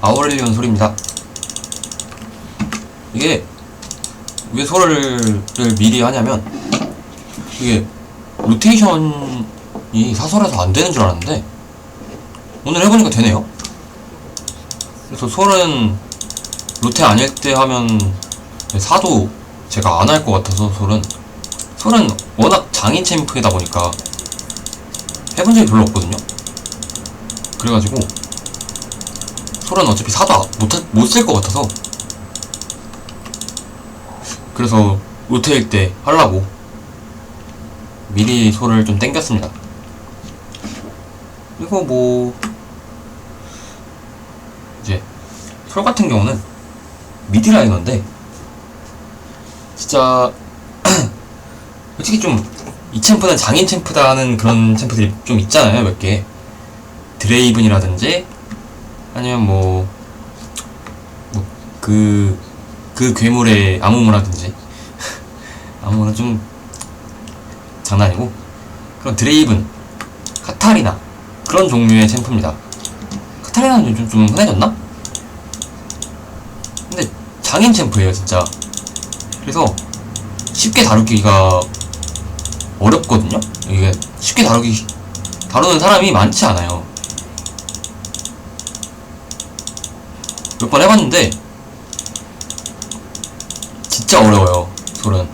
아우렐리온 소리입니다. 이게 왜 소리를 미리 하냐면 이게 로테이션이 사설에서 안 되는 줄 알았는데 오늘 해보니까 되네요. 그래서 솔은 로테 아닐 때 하면 사도 제가 안 할 것 같아서 솔은 솔은 워낙 장인 챔프이다 보니까 해본 적이 별로 없거든요. 그래가지고 솔은 어차피 사도 못쓸 것 같아서 그래서 로테일 때 하려고 미리 솔을 좀 땡겼습니다. 그리고 뭐 이제 솔 같은 경우는 미드라이너인데 진짜 솔직히 좀 이 챔프는 장인 챔프다 하는 그런 챔프들이 좀 있잖아요 몇 개 드레이븐이라든지 아니면 뭐 뭐 그 그 괴물의 아무무라든지. 아무무는 좀 장난이고. 그런 드레이븐 카타리나. 그런 종류의 챔프입니다. 카타리나는 요즘 좀 흔해졌나? 근데 장인 챔프예요 진짜. 그래서 쉽게 다루기가 어렵거든요? 이게 쉽게 다루기 다루는 사람이 많지 않아요 몇 번 해봤는데 진짜 어려워요 솔은.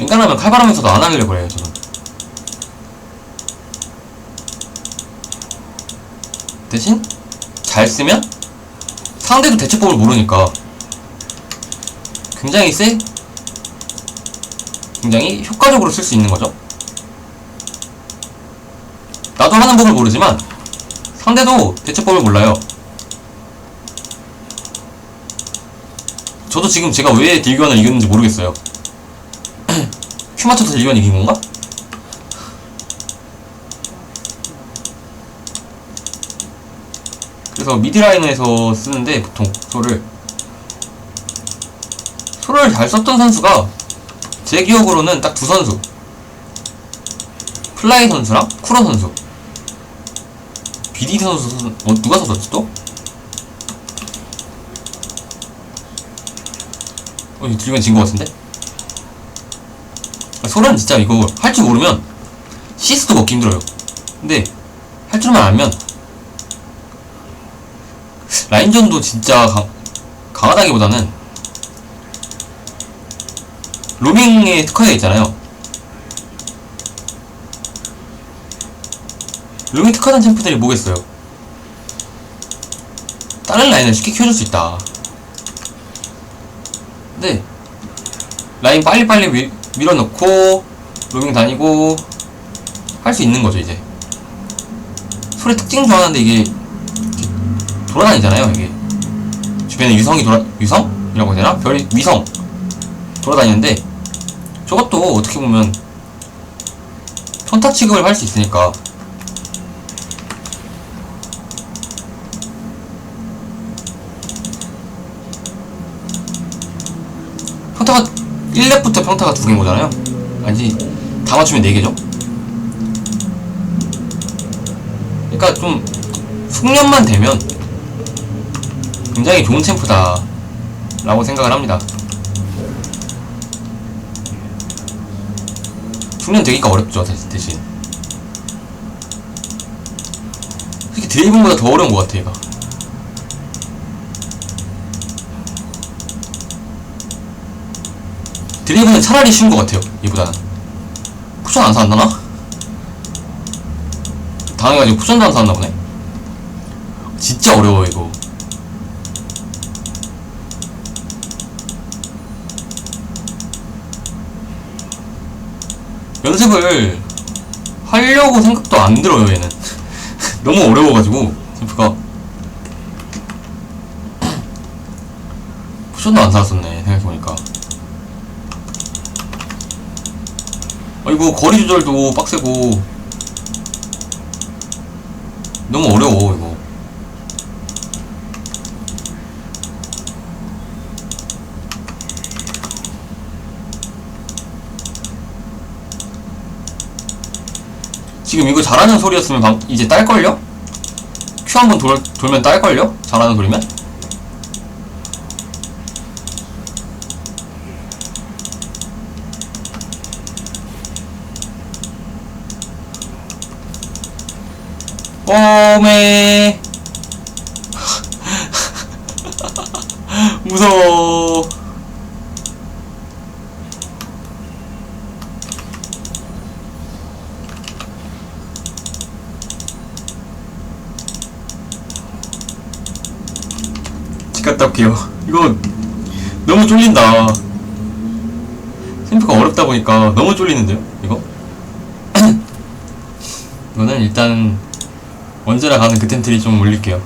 인간하면 칼바람에서도 안 하려고 그래요 저는. 대신 잘 쓰면 상대도 대처법을 모르니까 굉장히 세 굉장히 효과적으로 쓸 수 있는 거죠 나도 하는 법을 모르지만 상대도 대처법을 몰라요. 저도 지금 제가 왜 딜교환을 이겼는지 모르겠어요. 큐 맞춰서 딜교환 이긴 건가? 그래서 미드라이너에서 쓰는데 보통 소를. 소를 잘 썼던 선수가 제 기억으로는 딱 두 선수. 플라이 선수랑 쿠러 선수 비디 선수 어, 누가 썼었지 또? 어, 들면 진 것 같은데? 소는 진짜 이거 할 줄 모르면 시스도 먹기 힘들어요 근데 할 줄만 알면 라인전도 진짜 강, 강하다기보다는 로밍에 특화되어 있잖아요. 로밍 특화된 챔프들이 뭐겠어요? 다른 라인을 쉽게 키워줄 수 있다. 근데 라인 빨리빨리 미, 밀어넣고 로밍 다니고 할 수 있는 거죠 이제. 소리 특징 중 하나인데 이게 돌아다니잖아요 이게 주변에 위성이 돌아 위성이라고 해야 되나 별이 위성 돌아다니는데 저것도 어떻게 보면 평타 취급을 할 수 있으니까 평타가 1렙부터 평타가 두 개인 거잖아요. 아니지 다 맞추면 4개죠? 그러니까 좀 숙련만 되면 굉장히 좋은 챔프다 라고 생각을 합니다. 숙련되기가 어렵죠 대- 대신. 솔직히 드레이븐보다 더 어려운 것 같아 얘가 드레이븐은 차라리 쉬운 것 같아요 얘보다는. 쿠션 안 사왔나? 당해가지고 쿠션도 안 사왔나 보네. 진짜 어려워 이거. 연습을 하려고 생각도 안 들어요 얘는. 너무 어려워가지고 챔프가. 쿠션도 안 사왔었네 생각해보니까 아이고 거리 조절도 빡세고 너무 어려워 이거 지금 이거 잘하는 소리였으면 방, 이제 딸걸요? 큐 한번 돌, 돌면 딸걸요? 잘하는 소리면? 오메 무서워. 집 갔다 올게요 이거 너무 쫄린다. 샘프가 어렵다 보니까 너무 쫄리는데요 이거? 이거는 일단 언제나 가는 그 텐트리 좀 올릴게요.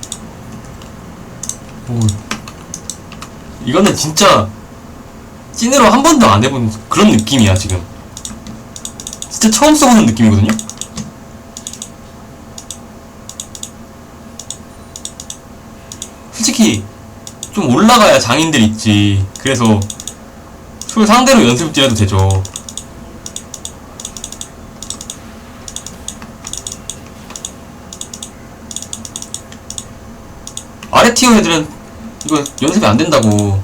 오. 이거는 진짜 찐으로 한 번도 안 해본 그런 느낌이야 지금. 진짜 처음 써보는 느낌이거든요? 솔직히 좀 올라가야 장인들 있지. 그래서 술 상대로 연습질해도 되죠 아래 티어 애들은 이거 연습이 안 된다고.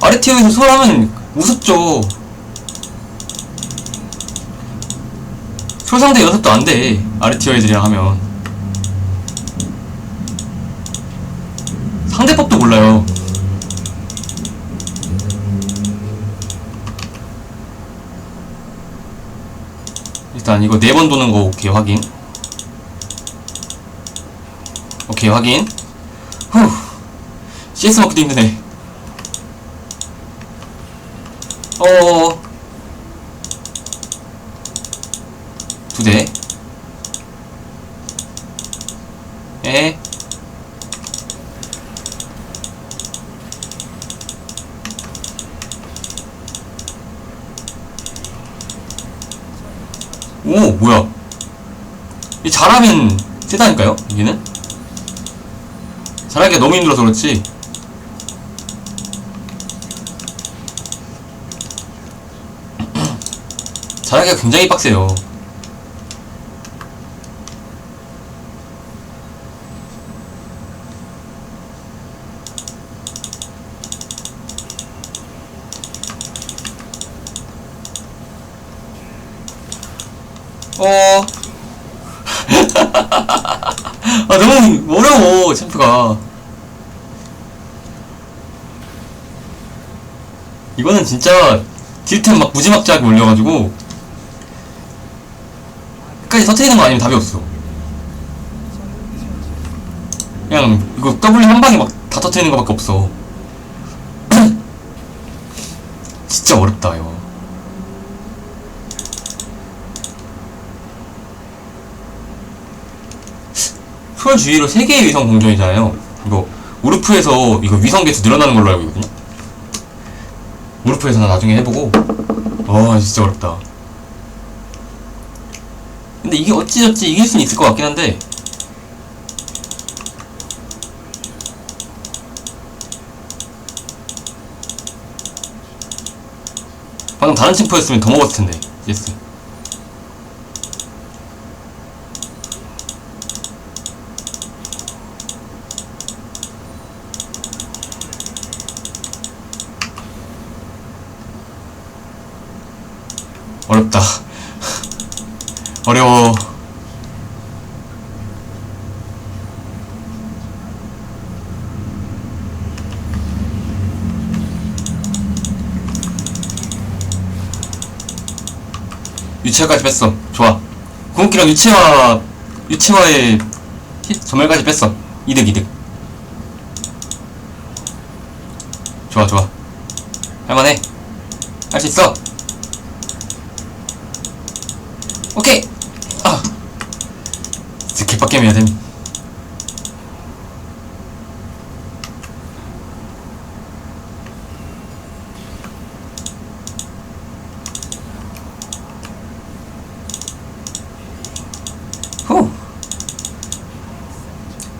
아래 티어에서 솔하면 우습죠. 솔 상대 연습도 안 돼. 아래 티어 애들이랑 하면. 상대법도 몰라요. 일단 이거 네 번 도는 거 오케이 확인. 오케이 확인. 후. CS 먹기도 힘드네. 어. 두 대. 에. 오 뭐야? 이 잘하면 세다니까요 여기는? 잘하기가 너무 힘들어서 그렇지. 잘하기가 굉장히 빡세요 어. 아, 너무 어려워, 챔프가. 이거는 진짜 딜템 막 무지막지하게 올려가지고 끝까지 터트리는 거 아니면 답이 없어. 그냥 이거 W 한 방에 막 다 터트리는 거밖에 없어. 진짜 어렵다, 이거. 솔 주위로 3개의 위성 공정이잖아요. 이거 우르프에서 이거 위성 개수 늘어나는 걸로 알고 있거든요. 우르프에서 나 나중에 해보고 와 진짜 어렵다. 근데 이게 어찌저찌 이길 수는 있을 것 같긴 한데 방금 다른 챔프였으면 더 먹었을 텐데 예스. 어렵다. 어려워. 유치화까지 뺐어. 좋아. 궁극기랑 유치화, 유치화의 히- 전멸까지 뺐어. 이득, 이득. 좋아, 좋아. 할만해. 할 수 있어. 오케이. 아. 스킬 빡겜 해야 됨. 미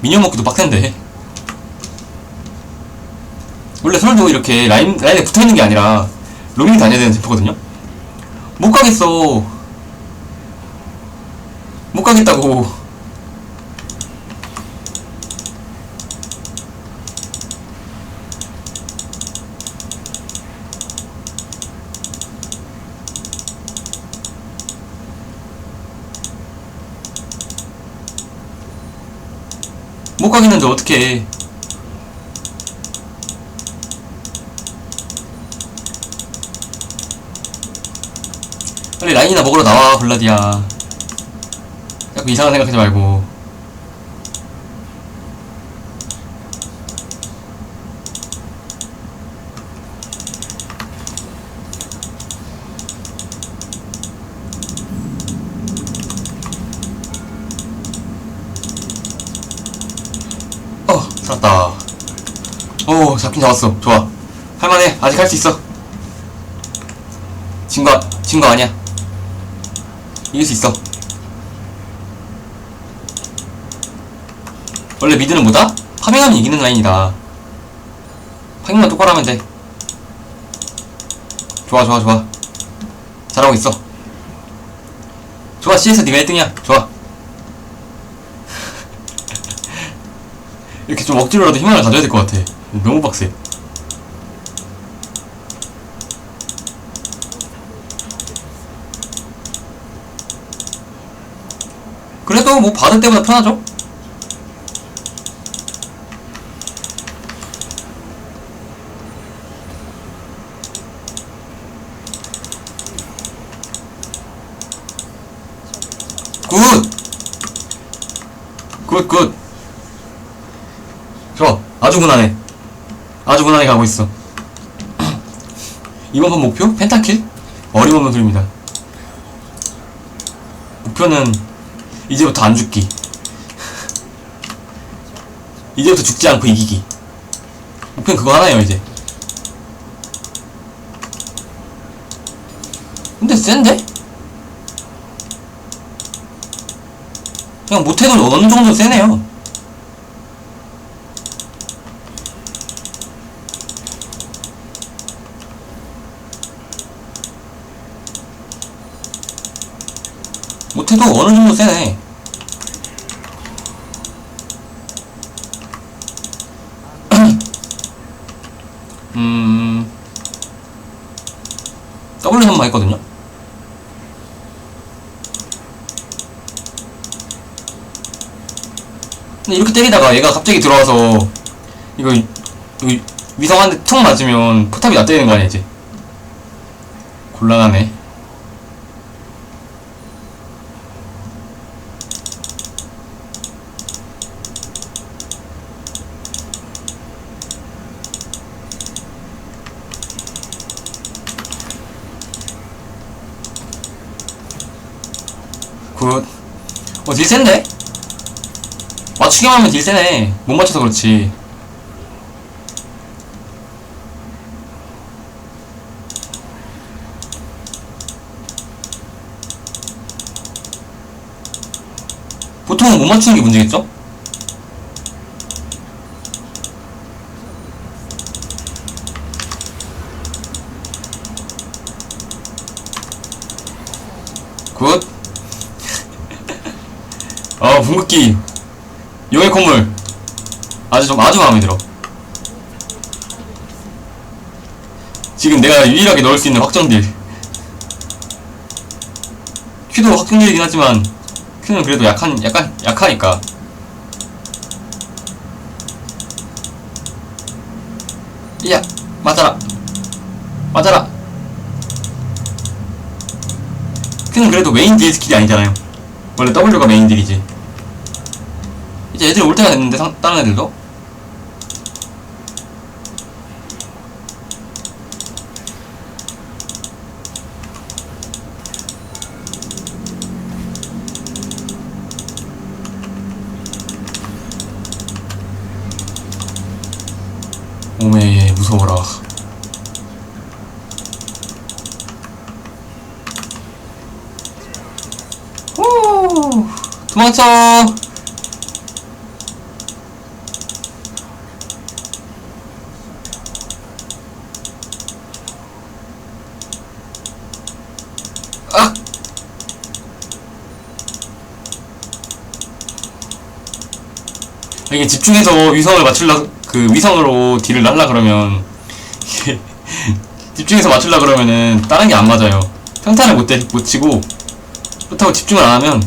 니언 먹기도 빡센데. 원래 솔도 이렇게 라인, 라인에 붙어있는 게 아니라 로밍 다녀야 되는 챔프거든요? 못 가겠어 못 가겠다고 못 가겠는데 어떡해. 빨리 라인이나 먹으러 나와 블라디야. 자꾸 이상한 생각하지 말고 어 살았다 오 잡긴 잡았어. 좋아. 할만해. 아직 할 수 있어. 진거 진거 아니야. 이길 수 있어. 원래 미드는 뭐다? 파밍하면 이기는 라인이다. 파밍만 똑바로 하면 돼. 좋아 좋아 좋아. 잘하고 있어. 좋아 CS 네가 1등이야. 좋아. 이렇게 좀 억지로라도 희망을 가져야 될 것 같아 너무 빡세 그래도 뭐 받을 때보다 편하죠? 굿! 굿, 굿. 좋아. 아주 무난해. 아주 무난하게 가고 있어. 이번 판 목표? 펜타킬? 어림없는 소리입니다. 목표는 이제부터 안 죽기. 이제부터 죽지 않고 이기기. 목표는 그거 하나예요, 이제. 근데 센데? 그냥 못해도 어느 정도 세네요. 못해도 세네. 음, W 한번 했거든요. 근데 이렇게 때리다가 얘가 갑자기 들어와서 이거 이거 위성 한대툭 맞으면 포탑이 나 때리는 거 아니야 이제 곤란하네 굿. 어, 딜 센데? 맞추기만 하면 딜 세네. 못 맞춰서 그렇지. 보통은 못 맞추는 게 문제겠죠? 굿. 어, 궁극기. 용의 콧물. 아주 좀, 아주 마음에 들어. 지금 내가 유일하게 넣을 수 있는 확정딜. 큐도 확정딜이긴 하지만, 큐는 그래도 약한, 약간, 약하니까. 이야, 맞아라. 맞아라. 큐는 그래도 메인 딜 스킬이 아니잖아요. 원래 W가 메인 딜이지. 이제 애들 올 때가 됐는데 상, 다른 애들도 오메 무서워라 오 도망쳐 이게 집중해서 위성을 맞출라 그 위성으로 딜을 날라 그러면 집중해서 맞출라 그러면은 다른 게 안 맞아요. 평탄을 못, 때, 못 치고 그렇다고 집중을 안 하면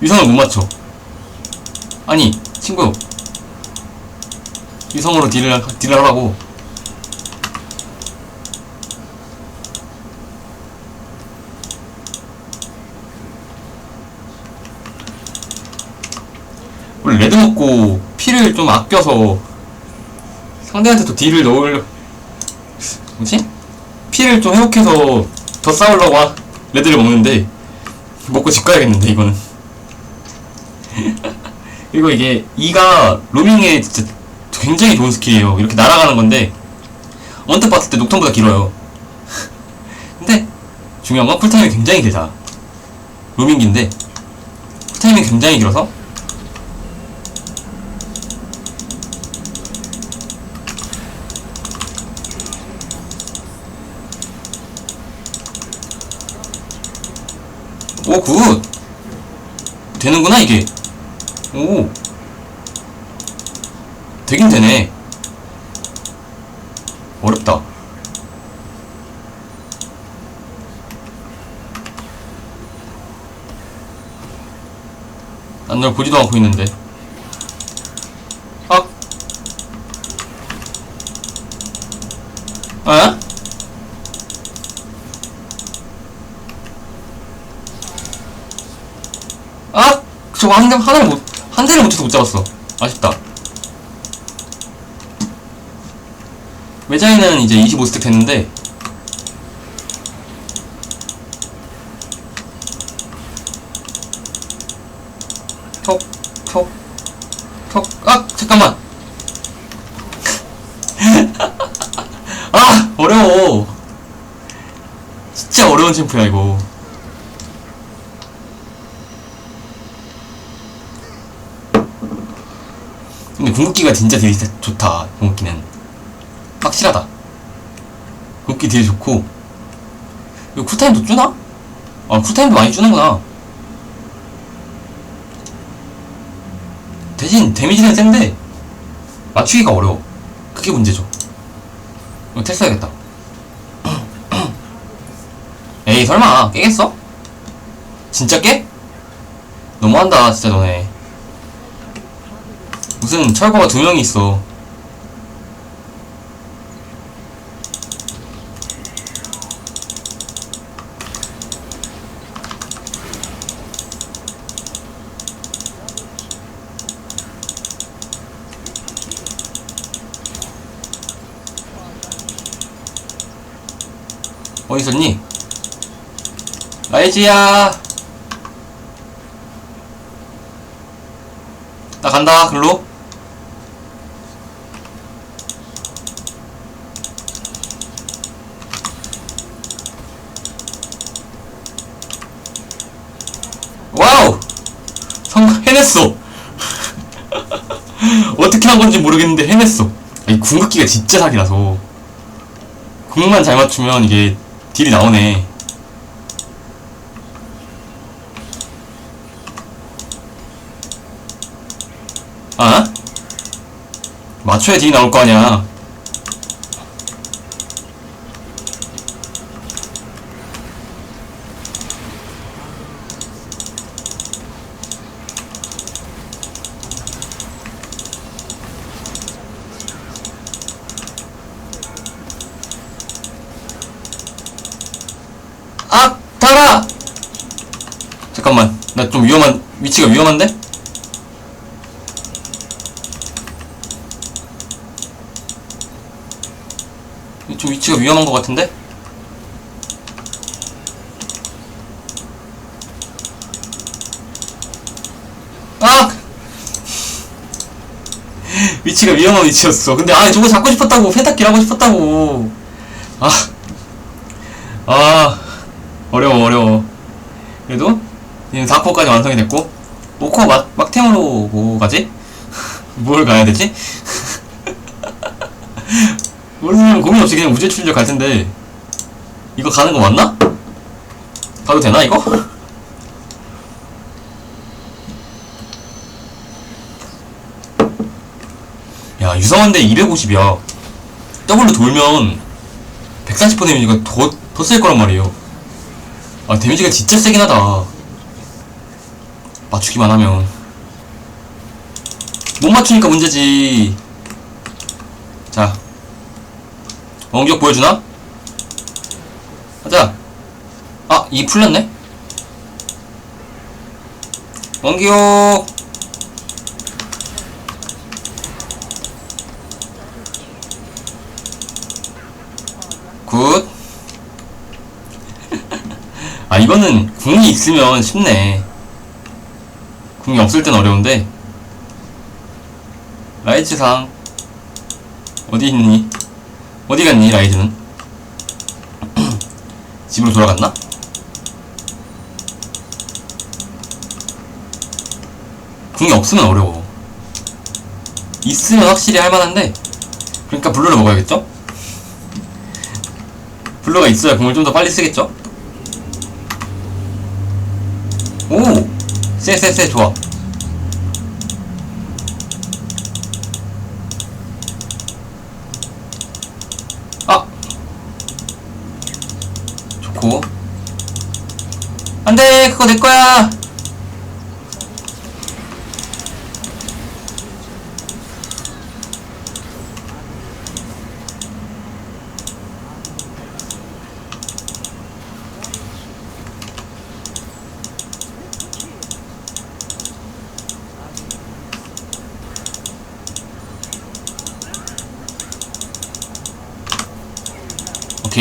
위성을 못 맞춰. 아니 친구 위성으로 딜을 하- 딜을 하라고. 원래 레드 먹고 피를 좀 아껴서 상대한테도 딜을 넣을 뭐지? 피를 좀 회복해서 더 싸우려고 하- 레드를 먹는데 먹고 집 가야겠는데 이거는. 그리고 이게 이가 로밍에 진짜 굉장히 좋은 스킬이에요. 이렇게 날아가는 건데 언뜻 봤을 때 녹턴보다 길어요. 근데 중요한 건 쿨타임이 굉장히 길다. 로밍기인데 쿨타임이 굉장히 길어서 오, 굿! 되는구나, 이게. 오. 되긴 되네. 어렵다. 난 널 보지도 않고 있는데. 아. 에? 아! 저거 한 대, 하나를 못, 한 대를 못해서 못 잡았어. 아쉽다. 외자에는 이제 25스택 됐는데, 톡, 톡, 톡, 아! 잠깐만! 아! 어려워! 진짜 어려운 챔프야, 이거. 궁극기가 진짜 되게 좋다. 궁극기는. 확실하다. 궁극기 되게 좋고. 이거 쿨타임도 주나? 아 쿨타임도 많이 주는구나. 대신 데미지는 센데 맞추기가 어려워. 그게 문제죠. 이거 텔 써야겠다. 에이 설마. 깨겠어? 진짜 깨? 너무한다 진짜 너네 무슨 철거가 두 명이 있어. 어디 있었니? 라이지야! 나 간다, 글로. 와우! 성, 해냈어! 어떻게 한 건지 모르겠는데 해냈어. 이 궁극기가 진짜 사기라서. 궁만 잘 맞추면 이게 딜이 나오네. 아? 맞춰야 딜이 나올 거 아니야. 아! 달아! 나좀 위험한, 위치가 위험한데? 좀 위치가 위험한 것 같은데? 아! 위치가 위험한 위치였어. 근데 아 저거 잡고 싶었다고 페타킬 하고 싶었다고. 아, 아 어려워 어려워. 그래도 지금 4코어까지 완성이 됐고 5코어 막 막템으로 뭐 가지? 뭘 가야 되지? 모르면 고민 없이 그냥 우주 출력 갈 텐데 이거 가는 거 맞나? 가도 되나 이거? 유성한데 250이야. 더블로 돌면 140% 데미지가 더, 더 셀 거란 말이에요. 아, 데미지가 진짜 세긴 하다. 맞추기만 하면. 못 맞추니까 문제지. 자. 원격 보여주나? 가자. 아, 이 풀렸네? 원기요. 굿. 아, 이거는 궁이 있으면 쉽네. 궁이 없을 땐 어려운데. 라이즈상. 어디 있니? 어디 갔니, 라이즈는? 집으로 돌아갔나? 궁이 없으면 어려워. 있으면 확실히 할만한데, 그러니까 블루를 먹어야겠죠? 블루가 있어야 궁을 좀 더 빨리 쓰겠죠? 오! 쎄, 좋아. 아! 좋고. 안 돼! 그거 내 거야!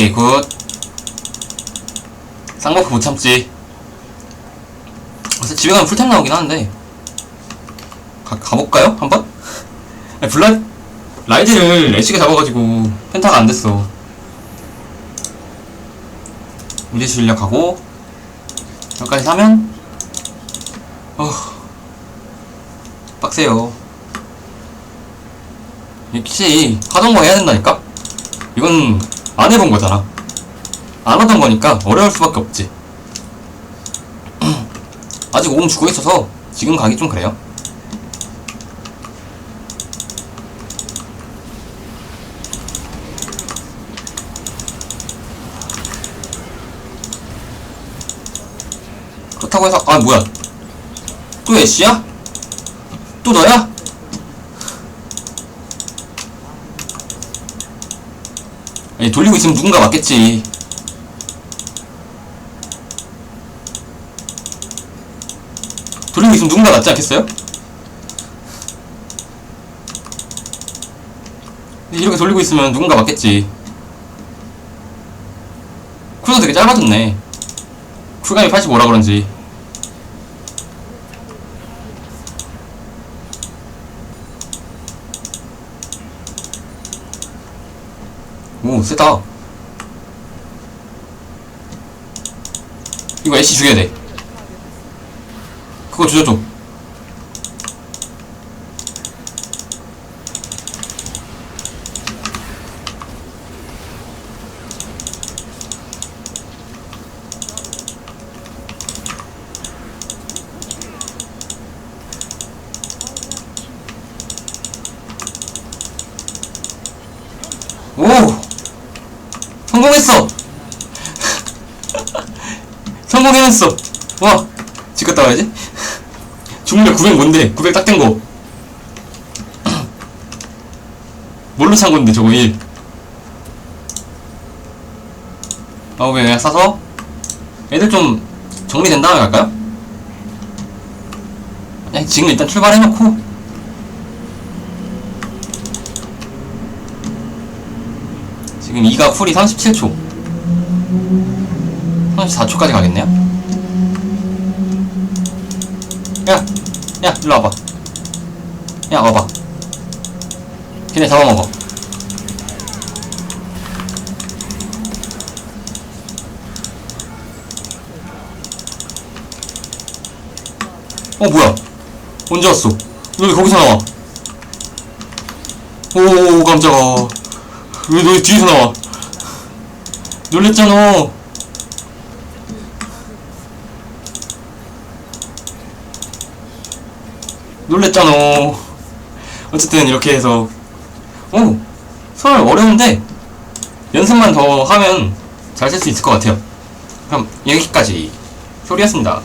오케이, 굿. 쌍꺼풀 못 참지. 그래서 집에 가면 풀템 나오긴 하는데. 가, 가볼까요? 한번? 아니, 블라, 라이즈를 애쉬가 잡아가지고 펜타가 안 됐어. 우리 실력하고, 여기까지 사면, 어, 빡세요. 역시, 하던 거 해야 된다니까? 이건 안 해본 거잖아. 안 하던 거니까 어려울 수밖에 없지. 아직 5금 주고 있어서 지금 가기 좀 그래요. 그렇다고 해서 아 뭐야 또 애쉬야? 또 너야? 돌리고 있으면 누군가 맞겠지. 돌리고 있으면 누군가 맞지 않겠어요? 이렇게 돌리고 있으면 누군가 맞겠지. 쿨도 되게 짧아졌네. 쿨감이 85라 그런지 오 세다. 이거 애쉬 죽여야 돼. 그거 죽여줘 오 성공했어 성공해냈어. 와 집 갔다 와야지. 중력 900 뭔데? 900 딱 된거. 뭘로 찬 건데 저거 1 아홉에 그냥 싸서? 애들 좀 정리된 다음에 갈까요? 그냥 지금 일단 출발해놓고. 지금 2가 쿨이 37초 34초까지 가겠네요 야! 야! 일로 와봐. 야 와봐. 걔네 잡아먹어. 어 뭐야? 언제 왔어? 왜 거기서 나와. 오 깜짝아. 왜 너 뒤에서 나와. 놀랬잖아 놀랬잖아 어쨌든 이렇게 해서 오! 설 어려운데 연습만 더 하면 잘 쓸 수 있을 것 같아요. 그럼 여기까지 소리였습니다.